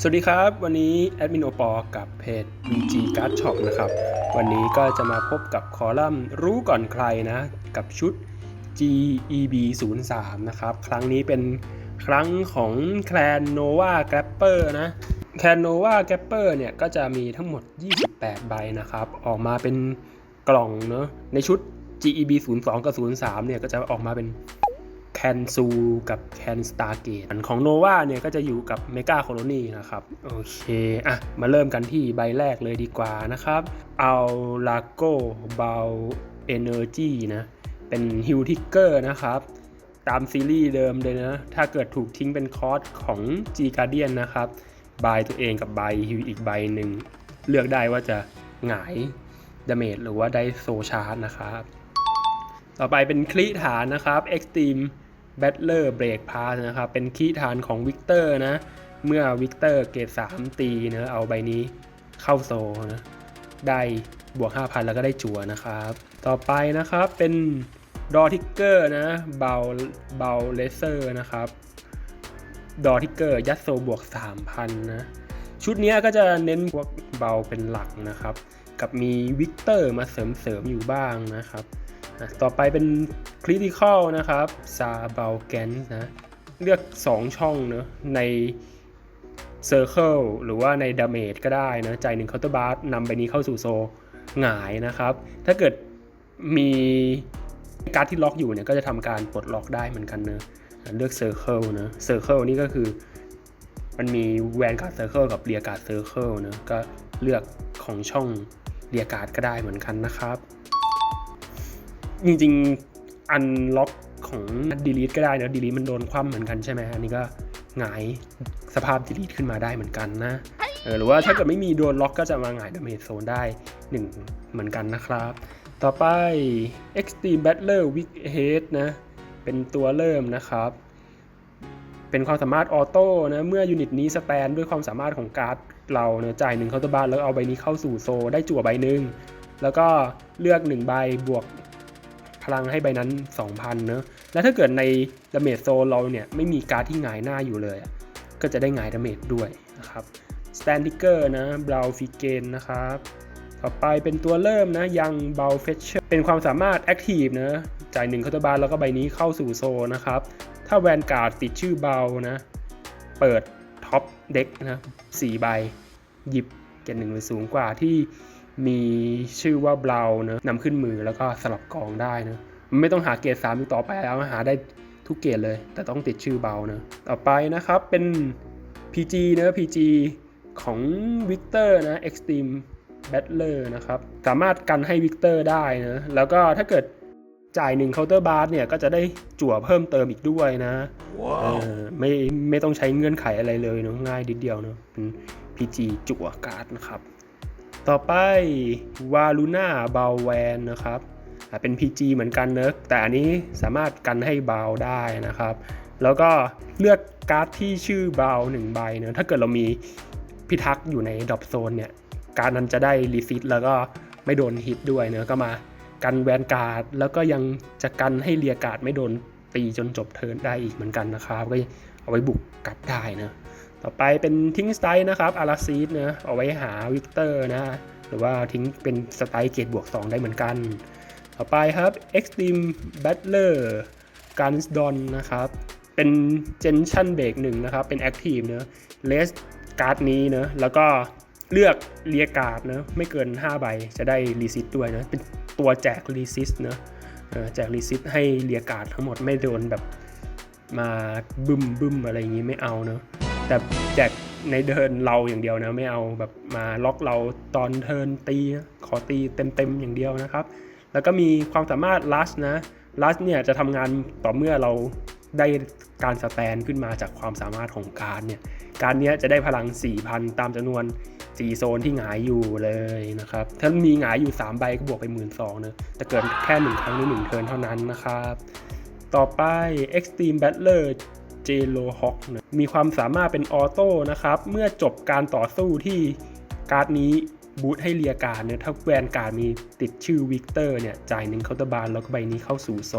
สวัสดีครับ วันนี้แอดมินโอปอกับเพจ VG Card Shop นะครับ วันนี้ก็จะมาพบกับคอลัมน์รู้ก่อนใครนะ กับชุด GEB 0 3นะครับ ครั้งนี้เป็นครั้งของแคลน Nova Grapper นะแคลน Nova Grapper เนี่ย ก็จะมีทั้งหมด 28 ใบนะครับ ออกมาเป็นกล่องเนอะในชุด GEB 0 2กับ 0 3เนี่ย ก็จะออกมาเป็น แคนซูกับแคนสตาร์เกตอันของโนวาเนี่ยก็จะอยู่กับเมกาโคโลนีนะครับ โอเคอะมาเริ่มกันที่ใบแรกเลยดีกว่านะครับเอาลาโกเบาเอเนอร์จีนะเป็นฮิวทิกเกอร์นะครับตามซีรีส์เดิมเลยนะ ถ้าเกิดถูกทิ้งเป็นคอร์สของ G Guardian นะครับบายตัวเองกับใบฮิวอีกใบหนึ่ง เลือกได้ว่าจะหงายดาเมจหรือว่าได้โซชาร์จนะครับ ต่อไปเป็นคลีฐานนะครับ Extreme Battler Break Pass นะครับ เป็นคลีฐานของวิกเตอร์นะ เมื่อวิกเตอร์เกรด3ตีเนะเอาใบนี้เข้าโซนะได้บวก 5,000 แล้วก็ได้จั่วนะครับ ต่อไปนะครับเป็นดอทิกเกอร์นะเบาเบาเลเซอร์นะครับดอทิกเกอร์ยัดโซบวก 3,000 นะ ชุดนี้ก็จะเน้นพวกเบาเป็นหลักนะครับ กับมีวิกเตอร์มาเสริมๆอยู่บ้างนะครับ ต่อไปเป็นคริติคอลนะครับซาเบลแกนนะ เลือก 2 ช่องเนอะใน Circle หรือว่าใน Damage ก็ได้นะ ใจหนึ่งเคาน์เตอร์บาร์นำใบนี้เข้าสู่โซหงายนะครับ ถ้าเกิดมีการ์ดที่ล็อกอยู่เนี่ย ก็จะทำการปลดล็อกได้เหมือนกันเนอะอะเลือก Circle นะ Circle นี่ก็คือมันมีแวนการ์ดเซอร์เคิลกับเรียการ์ดเซอร์เคิลนะก็เลือกของช่องเรียการ์ดก็ได้เหมือนกันนะครับ จริงๆอันล็อกของ delete ก็ได้นะ delete มันโดนคว่ำเหมือนกันใช่ไหมอันนี้ก็หงายสภาพ delete ขึ้นมาได้เหมือนกันนะเออหรือว่าถ้าเกิดไม่มีโดนล็อกก็จะมาหงายดาเมจโซนได้ 1 เหมือนกันนะครับ ต่อไป extreme battler weak head นะ เป็นตัวเริ่มนะครับเป็นความสามารถออโต้นะเมื่อยูนิตนี้สแตนด้วยความสามารถของการ์ดเราเนะจ่ายหนึ่งเคาน์เตอร์บาร์แล้วเอาใบนี้เข้าสู่โซได้จั่วใบหนึ่งแล้วก็เลือก 1 ใบบวก ลังให้ใบนั้น2,000เนอะแล้วถ้าเกิดในดาเมจโซเราเนี่ยไม่มีการ์ดที่หงายหน้าอยู่เลย ก็จะได้หงายดาเมจด้วยนะครับสแตนดิเกอร์นะบราวฟิเกนนะครับ ต่อไปเป็นตัวเริ่มนะยังเบลเฟชเชอร์เป็นความสามารถแอคทีฟนะจ่ายหนึ่งเคาน์เตอร์บาร์แล้วก็ใบนี้เข้าสู่โซนะครับ ถ้าแวนการ์ดติดชื่อเบานะ เปิดท็อปเด็กนะสี่ใบหยิบเกรดหนึ่งหรือสูงกว่าที่ มีชื่อว่าเบลนะนำขึ้นมือแล้วก็สลับกองได้นะมันไม่ต้องหาเกรดสามอีกต่อไปแล้วหาได้ทุกเกรดเลย แต่ต้องติดชื่อเบานะต่อไปนะครับเป็น PG นะ PG ของวิกเตอร์นะ Extreme Battler นะครับ สามารถกันให้วิกเตอร์ได้นะแล้วก็ถ้าเกิดจ่ายหนึ่งเคาน์เตอร์บาร์เนี่ยก็จะได้จั่วเพิ่มเติมอีกด้วยนะเออไม่ไม่ต้องใช้เงื่อนไขอะไรเลยเนาะง่ายนิดเดียวเนาะเป็น PG จั่วการ์ดนะครับ ต่อไปวาลูน่าเบาแวนนะครับเป็น PG เหมือนกันเนอะแต่อันนี้สามารถกันให้เบาได้นะครับ แล้วก็เลือกการ์ดที่ชื่อเบาหนึ่งใบเนอะถ้าเกิดเรามีพิทักษ์อยู่ในดรอปโซนเนี่ย การนั้นจะได้รีฟิตแล้วก็ไม่โดนฮิตด้วยเนอะก็มากันแวนการ์ดแล้วก็ยังจะกันให้เรียการ์ดไม่โดนตีจนจบเทิร์นได้อีกเหมือนกันนะครับ ก็เอาไว้บุกกลับได้นะ ต่อไปเป็นทิ้งสไตล์นะครับอาราซีดนะเอาไว้หาวิกเตอร์นะ หรือว่าทิ้งเป็นสไตล์เกรดบวก 2 ได้เหมือนกัน ต่อไปครับ Extreme Battler g u n s d o n นะครับ เป็นเจนชั่นเบรกหนึ่งนะครับ เป็น Active เนะเลสการ์ดนี้เนะแล้วก็เลือกเรียการ์ดเนะไม่เกิน 5 ใบจะได้รีซิตด้วยเนะ เป็นตัวแจกรีซิสเนะแจกรีซิตให้เรียการ์ดทั้งหมดไม่โดนแบบมาบึ้มบึ้มอะไรอย่างนี้ไม่เอาเนะ แต่แจกในเดินเราอย่างเดียวนะไม่เอาแบบมาล็อกเราตอนเทินตีขอตีเต็มๆอย่างเดียวนะครับ แล้วก็มีความสามารถลัสนะลัสเนี่ยจะทำงานต่อเมื่อเราได้การสแตนขึ้นมาจากความสามารถของการเนี่ยการเนี้ยจะได้พลัง 4,000 ตามจำนวน 4 โซนที่หงายอยู่เลยนะครับ ถ้ามีหงายอยู่ 3 ใบก็บวกไป 1 2ื่นนะแต่เกิดแค่ 1 ครั้งหรือ1เทิร์นเท่านั้นนะครับ ต่อไป Extreme Battler j l o h a w k นะมีความสามารถเป็นออโต้นะครับ เมื่อจบการต่อสู้ที่การ์ดนี้บูทให้เรียการเนี่ยถ้าแวนการมีติดชื่อวิกเตอร์เนี่ยจ่ายหนึ่งเคาน์เตอร์บาร์แล้วก็ใบนี้เข้าสู่โซ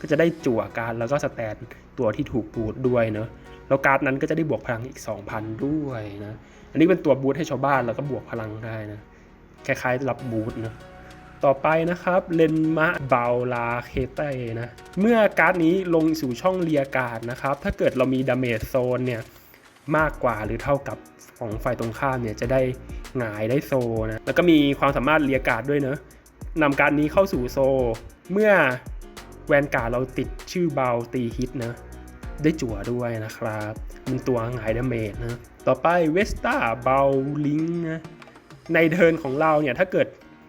ก็จะได้จั่วการ์ดแล้วก็สแตนตัวที่ถูกบูทด้วยเนาะแล้วการ์ดนั้นก็จะได้บวกพลังอีก 2,000 ด้วยนะ อันนี้เป็นตัวบูทให้ชาวบ้านแล้วก็บวกพลังได้นะคล้ายๆรับบูทนะ ต่อไปนะครับเลนมะเบาลาเคเตนะ เมื่อการ์ดนี้ลงสู่ช่องเรียการ์ดนะครับ ถ้าเกิดเรามีดาเมจโซนเนี่ยมากกว่าหรือเท่ากับของฝ่ายตรงข้ามเนี่ยจะได้หงายได้โซนะ แล้วก็มีความสามารถเรียการ์ดด้วยเนะนำการ์ดนี้เข้าสู่โซ เมื่อแวนการ์ดเราติดชื่อเบาตีฮิตนะได้จั่วด้วยนะครับเป็นตัวหงายดาเมจนะ ต่อไปเวสตาเบลลิงนะในเทิร์นของเราเนี่ยถ้าเกิด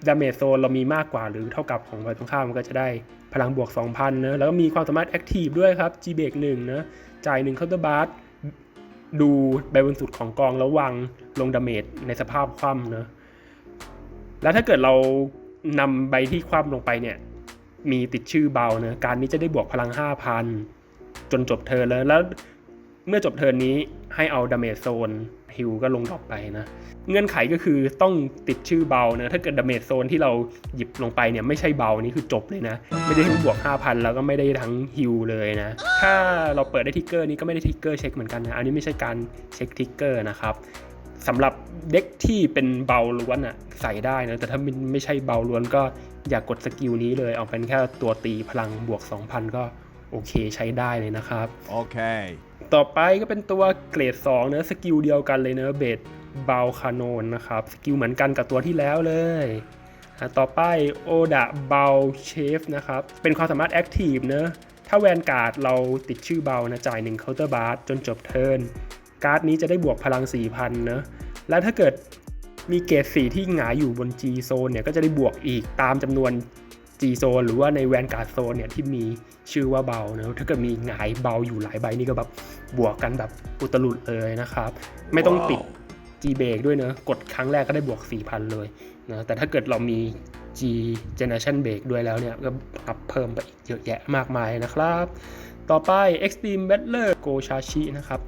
ดาเมจโซนเรามีมากกว่าหรือเท่ากับของฝ่ายตรงข้ามมันก็จะได้พลังบวก 2,000นะแล้วก็มีความสามารถแอคทีฟด้วยครับ G เบรกหนึ่งนะจ่าย1 counter b a r ดูใบบนสุดของกองแล้ววางลงดาเมจในสภาพคว่ำนะแล้วถ้าเกิดเรานำใบที่คว่ำลงไปเนี่ยมีติดชื่อเบาเนะการนี้จะได้บวกพลัง 5,000 จนจบเทิร์นแล้วแล้วเมื่อจบเทิร์นนี้ให้เอาดาเมจโซนฮิวก็ลงดรอปไปนะ เงื่อนไขก็คือต้องติดชื่อเบานะถ้าเกิดดาเมจโซนที่เราหยิบลงไปเนี่ยไม่ใช่เบานี่คือจบเลยนะ ไม่ได้ทั้งบวก 5,000 แล้วก็ไม่ได้ทั้งฮิวเลยนะ ถ้าเราเปิดได้ทิกเกอร์นี้ก็ไม่ได้ทิกเกอร์เช็คเหมือนกันนะอันนี้ไม่ใช่การเช็คทิกเกอร์นะครับสำหรับเด็กที่เป็นเบาล้วนอะใส่ได้นะแต่ถ้ามันไม่ใช่เบาล้วนก็อย่ากกดสกิลนี้เลย เอาเป็นแค่ตัวตีพลังบวก 2,000 ก็โอเคใช้ได้เลยนะครับ Okay. ต่อไปก็เป็นตัวเกรด2เนอะสกิลเดียวกันเลยเนอะเบดเบลคาโนนนะครับ สกิลเหมือนกันกับตัวที่แล้วเลยต่อไปโอดะเบลเชฟนะครับ เป็นความสามารถแอคทีฟเนอะถ้าแวนการ์ดเราติดชื่อเบลนะจ่าย1 counter bar จนจบเทิร์นการ์ดนี้จะได้บวกพลัง 4,000เนอะและถ้าเกิดมีเกรด4ที่หงายอยู่บน G โซนเนี่ยก็จะได้บวกอีกตามจำนวน G โซนหรือว่าในแวนการ์ดโซนเนี่ยที่มีชื่อว่าเบาเนอะถ้าเกิดมีหงายเบาอยู่หลายใบนี่ก็แบบบวกกันแบบอุตลุดเลยนะครับ ไม่ต้องติด G เบรกด้วยเนอะกดครั้งแรกก็ได้บวก 4,000 เลยนะแต่ถ้าเกิดเรามี G Generation Break ด้วยแล้วเนี่ยก็อัพเพิ่มไปอีกเยอะแยะมากมายนะครับ ต่อไป Extreme Battler Go Shashi นะครับ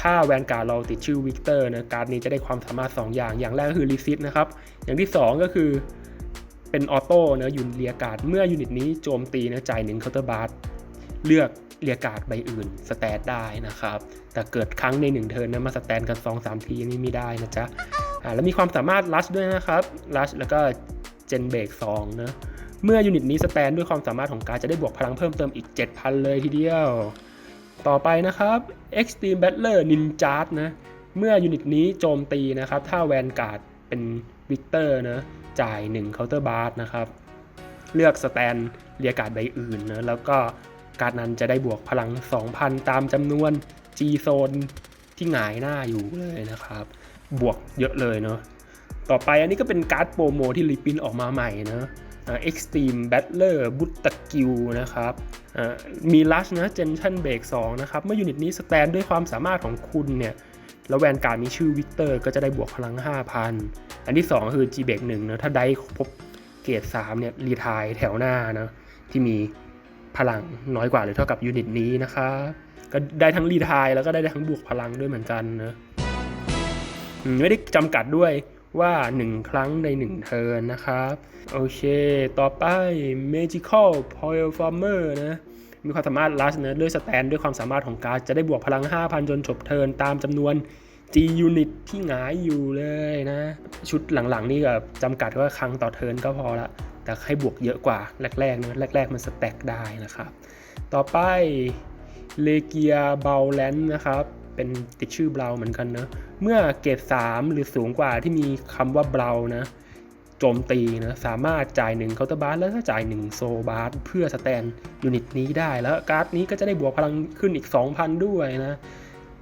ถ้าแวนการ์ดเราติดชื่อวิกเตอร์นะการ์ดนี้จะได้ความสามารถ 2 อย่าง อย่างแรกก็คือรีซิตนะครับ อย่างที่ 2 ก็คือเป็นออโต้นะยูนเรียการ์ดเมื่อยูนิตนี้โจมตีนะจ่าย1 counter bar เลือก เรียกาดใบอื่นสแตทได้นะครับ แต่เกิดครั้งใน1เทิร์นนะมาสแตนกัน 2 3 ทีนี่ไม่ได้นะจ๊ะอ่าแล้วมีความสามารถลัชด้วยนะครับลัชแล้วก็เจนเบรก2นะเมื่อยูนิตนี้สแตนด้วยความสามารถของการจะได้บวกพลังเพิ่มเติมอีก 7,000 เลยทีเดียว ต่อไปนะครับ Extreme Battler Ninja นะเมื่อยูนิตนี้โจมตีนะครับ ถ้าแวนการ์ดเป็นวิกเตอร์นะจ่าย1 counter bar นะครับ เลือกสแตนเรียกาดใบอื่นนะแล้วก็ การดนั้นจะได้บวกพลัง 2,000 ตามจำนวน G โซนที่หงายหน้าอยู่เลยนะครับ บวกเยอะเลยเนาะต่อไปอันนี้ก็เป็นการ์ดโปรโมที่รีปรินออกมาใหม่นะเอ่า Extreme Battler บุตตะกิวนะครับมีลัชนะ Gentian Break 2นะครับ เมื่อยูนิตนี้สแตนด้วยความสามารถของคุณเนี่ย แล้วแวนการ์ดมีชื่อวิกเตอร์ก็จะได้บวกพลัง 5,000 อันที่ 2 คือ G Break 1นะถ้าได้ครบเกรด3เนี่ยรีทายแถวหน้านะที่มี พลังน้อยกว่าหรือเท่ากับยูนิตนี้นะครับก็ได้ทั้งรีทายแล้วก็ได้ทั้งบวกพลังด้วยเหมือนกันนะอืมไม่ได้จำกัดด้วยว่า 1 ครั้งใน 1 เทิร์นนะครับ โอเค ต่อไป Magical Poil Farmer นะ มีความสามารถลัสเนะด้วยสแตนด้วยความสามารถของการจะได้บวกพลัง 5,000 จนจบเทิร์นตามจำนวน G Unit ที่หงายอยู่เลยนะ ชุดหลังๆ นี่ก็จำกัดว่าครั้งต่อเทิร์นก็พอละ แต่ให้บวกเยอะกว่าแรกๆนะแรก ๆ มันสแต็กได้นะครับ ต่อไปเลเกียเบลแลนนะครับเป็นติดชื่อเบลเหมือนกันเนะเมื่อเกรด3หรือสูงกว่าที่มีคำว่าเบลนะโจมตีนะสามารถจ่าย1 counter bar แล้วก็จ่าย1โซบาร์เพื่อสแตนยูนิตนี้ได้แล้วการ์ดนี้ก็จะได้บวกพลังขึ้นอีก 2,000 ด้วยนะ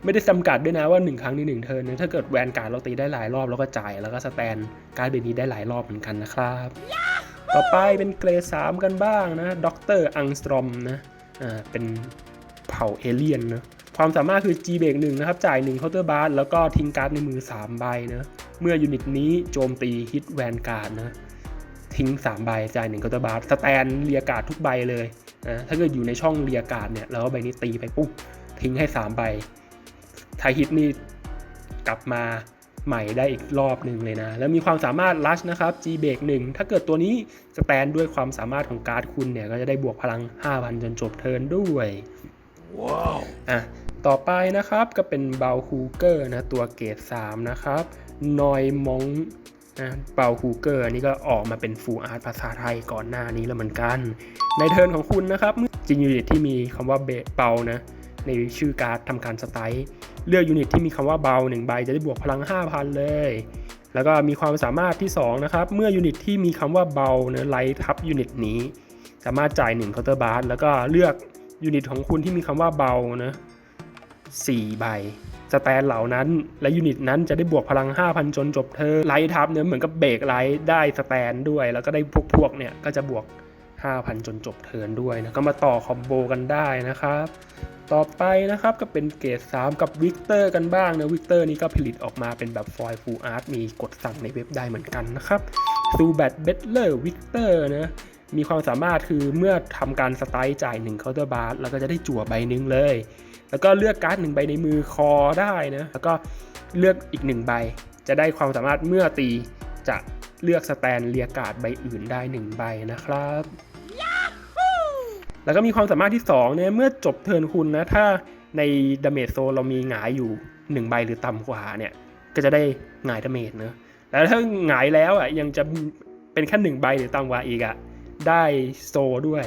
ไม่ได้จำกัดด้วยนะว่า 1 ครั้งใน1เทิร์นนะถ้าเกิดแวนการ์ดเราตีได้หลายรอบเราก็จ่ายแล้วก็สแตนการ์ดเบนี้ได้หลายรอบเหมือนกันนะครับ ต่อไปเป็นเกรด3กันบ้างนะด็อกเตอร์อังสตรอมนะอ่าเป็นเผ่าเอเลียนนะความสามารถคือ G เบรกหนึ่งนะครับ จ่าย1 counter bar แล้วก็ทิ้งการ์ดในมือ 3 ใบนะเมื่อยูนิตนี้โจมตีฮิตแวนการ์ดนะทิ้ง 3 ใบ จ่าย1 counter bar สแตนเรียการ์ดทุกใบเลยนะถ้าเกิดอยู่ในช่องเรียการ์ดเนี่ยแล้วใบนี้ตีไปปุ๊บทิ้งให้ 3 ใบไทฮิตนี่กลับมา ใหม่ได้อีกรอบหนึ่งเลยนะ แล้วมีความสามารถลัชนะครับ G เบรก1ถ้าเกิดตัวนี้สแตนด้วยความสามารถของการ์ดคุณเนี่ย ก็จะได้บวกพลัง 5,000 จนจบเทิร์นด้วย Whoa. อะต่อไปนะครับก็เป็นเบลฮูเกอร์นะ ตัวเกรด3นะครับนอยมองนะเบลฮูเกอร์นี่ก็ออกมาเป็นฟูอาร์ตภาษาไทยก่อนหน้านี้แล้วเหมือนกัน ในเทิร์นของคุณนะครับจริงยูนิตที่มีคำว่าเบเบานะ ในชื่อการ์ดทำการสไตล์เลือกยูนิตที่มีคำว่าเบา1ใบจะได้บวกพลัง 5,000 เลย แล้วก็มีความสามารถที่ 2 นะครับ เมื่อยูนิตที่มีคำว่าเบาเนะไลท์ทับยูนิตนี้ สามารถจ่าย1เคาน์เตอร์บาร์แล้วก็เลือกยูนิตของคุณที่มีคำว่าเบานะ4ใบสแตนเหล่านั้นและยูนิตนั้นจะได้บวกพลัง 5,000 จนจบเธอไลท์ทับเนี่ยเหมือนกับเบรกไลท์ได้สแตนด้วย แล้วก็ได้พวกพวกเนี่ยก็จะบวก 5,000 จนจบเทิร์นด้วยนะก็มาต่อคอมโบกันได้นะครับ ต่อไปนะครับก็เป็นเกรด3กับวิกเตอร์กันบ้างนะวิกเตอร์นี่ก็ผลิตออกมาเป็นแบบฟอยล์ฟูลอาร์ตมีกดสั่งในเว็บได้เหมือนกันนะครับซูแบทเบตเลอร์วิกเตอร์นะมีความสามารถคือเมื่อทำการสไตล์จ่าย1เคาน์เตอร์บาร์แล้วก็จะได้จั่วใบหนึ่งเลย แล้วก็เลือกการ์ดหนึ่งใบในมือคอได้นะแล้วก็เลือกอีกหนึ่งใบ จะได้ความสามารถเมื่อตีจะเลือกสแตนเรียการ์ดใบอื่นได้หนึ่งใบนะครับ แล้วก็มีความสามารถที่ 2 เนี่ย เมื่อจบเทิร์นคุณนะ ถ้าในดาเมจโซเรามีหงายอยู่ 1 ใบหรือต่ำกว่าเนี่ย ก็จะได้หงายดาเมจเนอะแล้วถ้าหงายแล้วอะยังจะเป็นแค่หนึ่งใบหรือต่ำกว่าอีกอะได้โซด้วย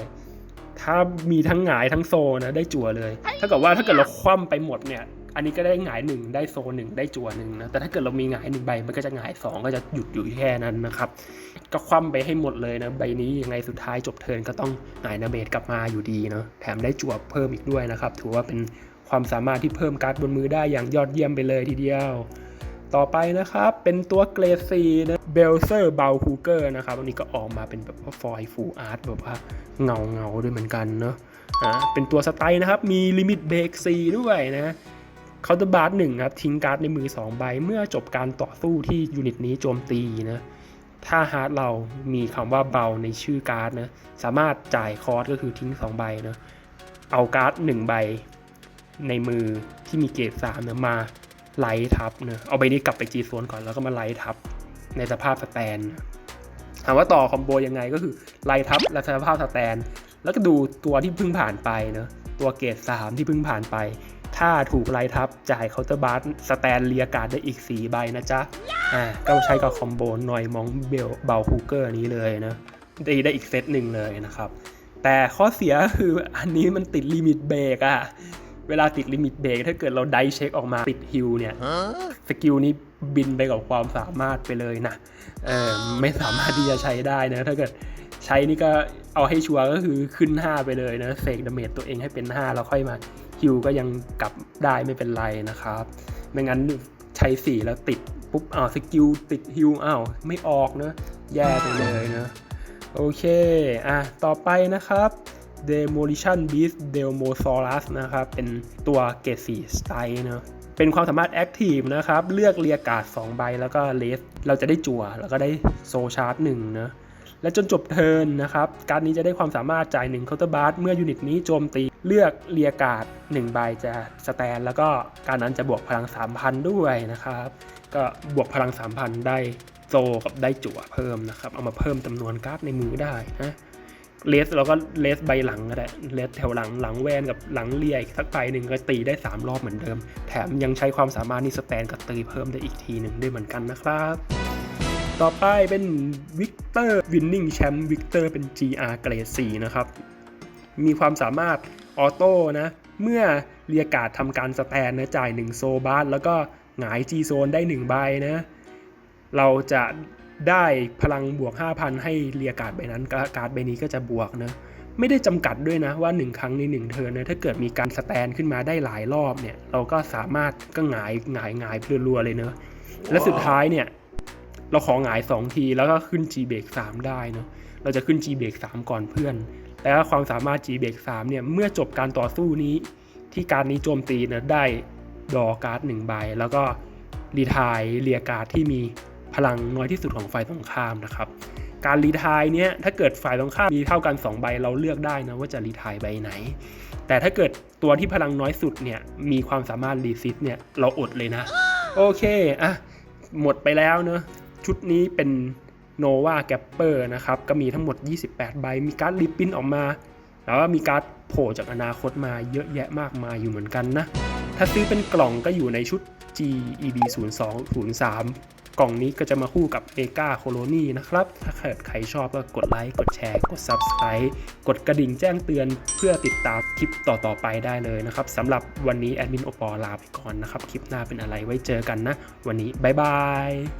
ถ้ามีทั้งหงายทั้งโซนะได้จั่วเลย ถ้าเกิดว่าถ้าเกิดเราคว่ำไปหมดเนี่ย อันนี้ก็ได้หงายหนึ่งได้โซหนึ่งได้จั่วหนึ่งนะแต่ถ้าเกิดเรามีหงายหนึ่งใบมันก็จะหงายสองก็จะหยุดอยู่แค่นั้นนะครับก็คว่ำไปให้หมดเลยนะใบนี้ยังไงสุดท้ายจบเทิร์นก็ต้องหงายนาเบตกลับมาอยู่ดีเนาะแถมได้จั่วเพิ่มอีกด้วยนะครับถือว่าเป็นความสามารถที่เพิ่มการ์ดบนมือได้อย่างยอดเยี่ยมไปเลยทีเดียว ต่อไปนะครับ เป็นตัวเกรดซีนะเบลเซอร์เบลฮูเกอร์นะครับ อันนี้ก็ออกมาเป็นแบบว่าฟอยล์ฟูอาร์ตแบบว่าเงาเงาด้วยเหมือนกันเนาะอ่าเป็นตัวสไตล์นะครับ มีลิมิตเบรกซีด้วยนะ เคาน์เตอร์บาร์หนึ่งครับทิ้งการ์ดในมือ 2 ใบ เมื่อจบการต่อสู้ที่ยูนิตนี้โจมตีนะถ้าฮาร์ดเรามีคำว่าเบาในชื่อการ์ดนะสามารถจ่ายคอร์สก็คือทิ้ง 2 ใบนะเอาการ์ด1ใบในมือที่มีเกรด3นะมาไลท์ทับเนะเอาใบนี้กลับไปจีโซนก่อนแล้วก็มาไลท์ทับในสภาพสแตนถามว่าต่อคอมโบยังไงก็คือไลท์ทับและสภาพสแตน แล้วก็ดูตัวที่เพิ่งผ่านไปเนะตัวเกรด3ที่เพิ่งผ่านไป ถ้าถูกไลท์ทับจ่ายเคาน์เตอร์บาร์สแตนเรียการ์ดได้อีก 4 ใบนะจ๊ะ อ่า ก็ใช้กับคอมโบนอยมองเบลเบลฮูเกอร์นี้เลยนะ ได้ได้อีกเซตหนึ่งเลยนะครับ แต่ข้อเสียคืออันนี้มันติดลิมิตเบรกอะเวลาติดลิมิตเบรกถ้าเกิดเราไดเช็คออกมาติดฮิลเนี่ยสกิลนี้บินไปกับความสามารถไปเลยนะ เออไม่สามารถที่จะใช้ได้นะ ถ้าเกิด ใช้นี่ก็เอาให้ชัวร์ก็คือขึ้น 5 ไปเลยนะเสกดาเมจตัวเองให้เป็น 5 แล้วค่อยมาฮิลก็ยังกลับได้ไม่เป็นไรนะครับ ไม่งั้นใช้ 4 แล้วติดปุ๊บอ้าวสกิลติดฮิลอ้าวไม่ออกนะแย่ไปเลยนะโอเค อะ ต่อไปนะครับ Demolition Beast Delmosaurus นะครับ เป็นตัวเกรด4สไตล์เนอะเป็นความสามารถ Active นะครับ เลือกเรียการ์ด2ใบแล้วก็เลส เราจะได้จั่ว แล้วก็ได้โซชาร์จ1นะ และจนจบเทิร์นนะครับการดนี้จะได้ความสามารถจ่าย1เคาน์เตอร์บาร์เมื่อยูนิตนี้โจมตีเลือกเรียกาด1ใบจะสแตน แล้วก็การนั้นจะบวกพลัง 3,000 ด้วยนะครับ ก็บวกพลัง 3,000 ได้โซกับได้จั่วเพิ่มนะครับ เอามาเพิ่มจำนวนการ์ดในมือได้นะเลสเราก็เลสใบหลังก็ได้เลสแถวหลังหลังแวนกับหลังเลียอีกสักใบหนึ่งก็ตีได้ 3 รอบเหมือนเดิม แถมยังใช้ความสามารถนี่สแตนกับตีเพิ่มได้อีกทีหนึ่งด้วยเหมือนกันนะครับ ต่อไปเป็นวิกเตอร์วินนิ่งแชมป์วิกเตอร์เป็น GR เกรด4นะครับ มีความสามารถออโต้นะ เมื่อเรียการ์ดทำการสแตนนะจ่าย 1 โซบาร์แล้วก็หงาย G โซนได้ 1 ใบนะ เราจะได้พลังบวก 5,000 ให้เรียการ์ดใบนั้นการ์ดใบนี้ก็จะบวกนะไม่ได้จำกัดด้วยนะว่า 1 ครั้งใน1เทิร์นนะถ้าเกิดมีการสแตนขึ้นมาได้หลายรอบเนี่ย เราก็สามารถก็หงายหงายหงายรัวๆเลยเนอะ และสุดท้ายเนี่ย เราขอหงาย 2 ทีแล้วก็ขึ้น G เบรก3ได้เนอะเราจะขึ้น G เบรก3ก่อนเพื่อน แล้วความสามารถ G เบรก3เนี่ย เมื่อจบการต่อสู้นี้ที่การนี้โจมตีนะได้ดอการ์ดหนึ่งใบ แล้วก็รีทายเรียการ์ดที่มีพลังน้อยที่สุดของฝ่ายตรงข้ามนะครับ การรีทายเนี่ยถ้าเกิดฝ่ายตรงข้ามมีเท่ากัน 2 ใบเราเลือกได้นะว่าจะรีทายใบไหน แต่ถ้าเกิดตัวที่พลังน้อยสุดเนี่ยมีความสามารถรีซิตเนี่ยเราอดเลยนะ โอเคอะหมดไปแล้วเนอะ ชุดนี้เป็น Nova g a p p e r นะครับ ก็มีทั้งหมด 28 ใบ มีการ์ดรีปรินออกมา แล้วก็มีการ์ดโผล่จากอนาคตมาเยอะแยะมากมายอยู่เหมือนกันนะ ถ้าซื้อเป็นกล่องก็อยู่ในชุด GEB 0 2 0 3 กล่องนี้ก็จะมาคู่กับ m e g a Colony นะครับ ถ้าเกิดใครชอบก็กดไลค์ กดแชร์ กด Subscribe กดกระดิ่งแจ้งเตือนเพื่อติดตามคลิปต่อๆไปได้เลยนะครับสำหรับวันนี้แอดมินโอปอลาไปก่อนนะครับ คลิปหน้าเป็นอะไรไว้เจอกันนะ วันนี้บ๊ายบาย